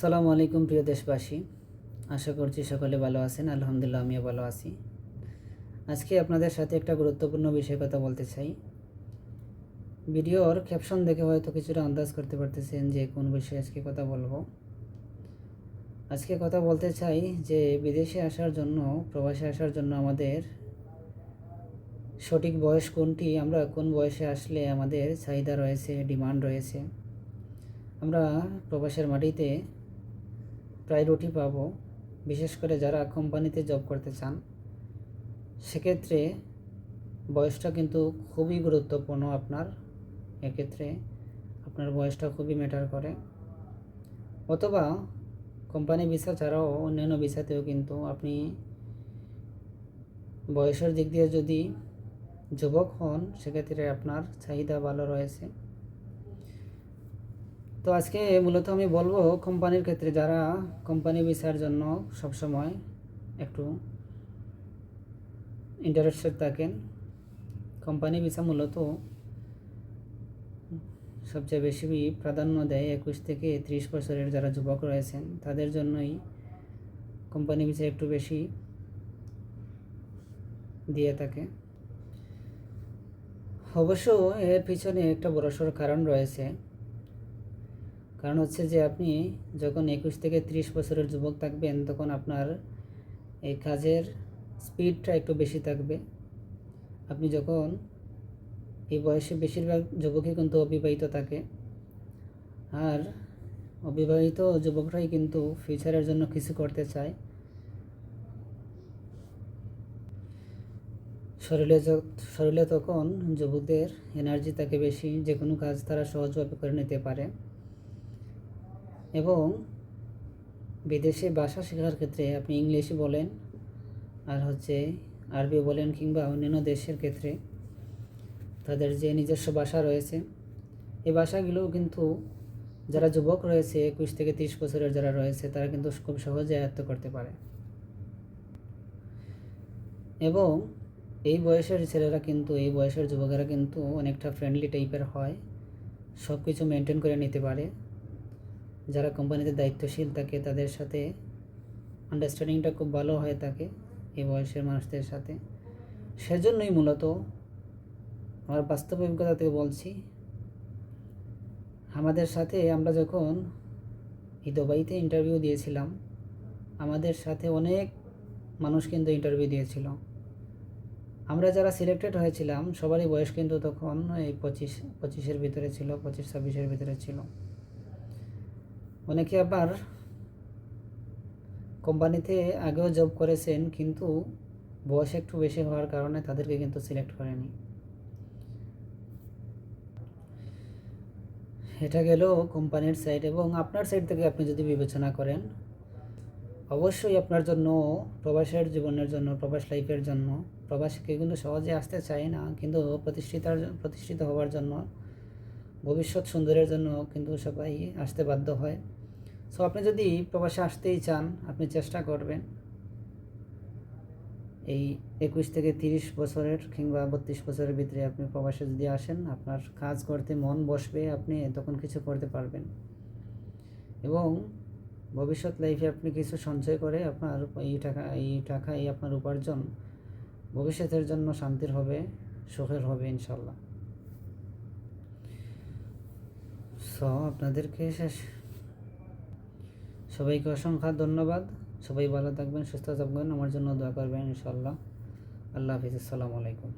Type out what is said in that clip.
সালামু আলাইকুম প্রিয় দেশবাসী। আশা করছি সকলে ভালো আছেন। আলহামদুলিল্লাহ, আমিও ভালো আছি। আজকে আপনাদের সাথে একটা গুরুত্বপূর্ণ বিষয়ে কথা বলতে চাই। ভিডিওর ক্যাপশন দেখে হয়তো কিছুটা আন্দাজ করতে পারতেছেন যে কোন বিষয়ে আজকে কথা বলব। আজকে কথা বলতে চাই যে বিদেশে আসার জন্য, প্রবাসে আসার জন্য আমাদের সঠিক বয়স কোনটি, আমরা কোন বয়সে আসলে আমাদের চাহিদা রয়েছে, ডিমান্ড রয়েছে। আমরা প্রবাসের মাটিতে প্রায়োরিটি পাব, বিশেষ করে যারা কোম্পানিতে জব করতে চান। সেক্ষেত্রে বয়সটা কিন্তু খুবই গুরুত্বপূর্ণ আপনার। এক্ষেত্রে আপনার বয়সটা খুবই ম্যাটার করে। অথবা কোম্পানি ভিসা ছাড়াও অন্যান্য ভিসাতেও কিন্তু আপনি বয়সের দিক দিয়ে যদি যুবক হন, সেক্ষেত্রে আপনার চাহিদা ভালো রয়েছে। তো আজকে মূলত আমি বলব কোম্পানির ক্ষেত্রে যারা কোম্পানি ভিসার জন্য সবসময় একটু ইন্টারেস্টেড থাকেন, কোম্পানি ভিসা মূলত সবচেয়ে বেশি প্রাধান্য দেয় একুশ থেকে ত্রিশ বছরের যারা যুবক রয়েছেন, তাদের জন্যই কোম্পানি ভিসা একটু বেশি দিয়ে থাকে। অবশ্য এর পিছনে একটা বড়সড় কারণ রয়েছে। কারণ হচ্ছে যে আপনি যখন একুশ থেকে ত্রিশ বছরের যুবক থাকবেন, তখন আপনার এই কাজের স্পিডটা একটু বেশি থাকবে। আপনি যখন এই বয়সে বেশিরভাগ যুবকই কিন্তু অবিবাহিত থাকে। আর অবিবাহিত যুবকরাই কিন্তু ফিউচারের জন্য কিছু করতে চায়। শরীরে শরীরে তখন যুবকদের এনার্জি থাকে বেশি যে কোনো কাজ তারা সহজভাবে করে নিতে পারে। এবং বিদেশে ভাষা শেখার ক্ষেত্রে আপনি ইংলিশ বলেন, আর হচ্ছে আরবি বলেন কিংবা অন্যান্য দেশের ক্ষেত্রে তাদের যে নিজস্ব ভাষা রয়েছে এই ভাষাগুলোও কিন্তু যারা যুবক রয়েছে, একুশ থেকে তিরিশ বছরের যারা রয়েছে, তারা কিন্তু খুব সহজে আয়ত্ত করতে পারে। এবং এই বয়সের ছেলেরা কিন্তু, এই বয়সের যুবকেরা কিন্তু অনেকটা ফ্রেন্ডলি টাইপের হয় সব কিছু মেনটেন করে নিতে পারে। যারা কোম্পানিতে দায়িত্বশীল থাকে তাদের সাথে আন্ডারস্ট্যান্ডিংটা খুব ভালো হয়ে থাকে এই বয়সের মানুষদের সাথে। সেজন্যই মূলত আমার বাস্তব অভিজ্ঞতা থেকে বলছি, আমাদের সাথে আমরা যখন দুবাইতে ইন্টারভিউ দিয়েছিলাম, আমাদের সাথে অনেক মানুষ কিন্তু ইন্টারভিউ দিয়েছিল। আমরা যারা সিলেক্টেড হয়েছিলাম, সবারই বয়স কিন্তু তখন এই পঁচিশ, পঁচিশের ভিতরে ছিল, পঁচিশ, ছাব্বিশের ভিতরে ছিল। অনেকে আবার কোম্পানিতে আগেও জব করেছেন, কিন্তু বয়স একটু বেশি হওয়ার কারণে তাদেরকে কিন্তু সিলেক্ট করেনি। এটা গেল কোম্পানির সাইড এবং আপনার সাইড থেকে আপনি যদি বিবেচনা করেন, অবশ্যই আপনার জন্য, প্রবাসের জীবনের জন্য, প্রবাস লাইফের জন্য, প্রবাসীকে কিন্তু সহজে আসতে চায় না, কিন্তু প্রতিষ্ঠিতার, প্রতিষ্ঠিত হওয়ার জন্য ভবিষ্যৎ সুন্দরের জন্য কিন্তু সবাই আসতে বাধ্য হয়। সো আপনি যদি প্রবাসে আসতেই চান, আপনি চেষ্টা করবেন এই একুশ থেকে তিরিশ বছরের কিংবা বত্রিশ বছরের ভিতরে আপনি প্রবাসে যদি আসেন, আপনার কাজ করতে মন বসবে, আপনি তখন কিছু করতে পারবেন। এবং ভবিষ্যৎ লাইফে আপনি কিছু সঞ্চয় করে আপনার এই টাকা এই টাকা এই আপনার উপার্জন। ভবিষ্যতের জন্য শান্তির হবে, সুখের হবে ইনশাল্লাহ সো আপনাদেরকে শেষ। সবাইকে অসংখ্য ধন্যবাদ। সবাই ভালো থাকবেন, সুস্থ থাকবেন। আমার জন্য দোয়া করবেন ইনশাল্লাহ আল্লাহ হাফিজ, আসসালামু আলাইকুম।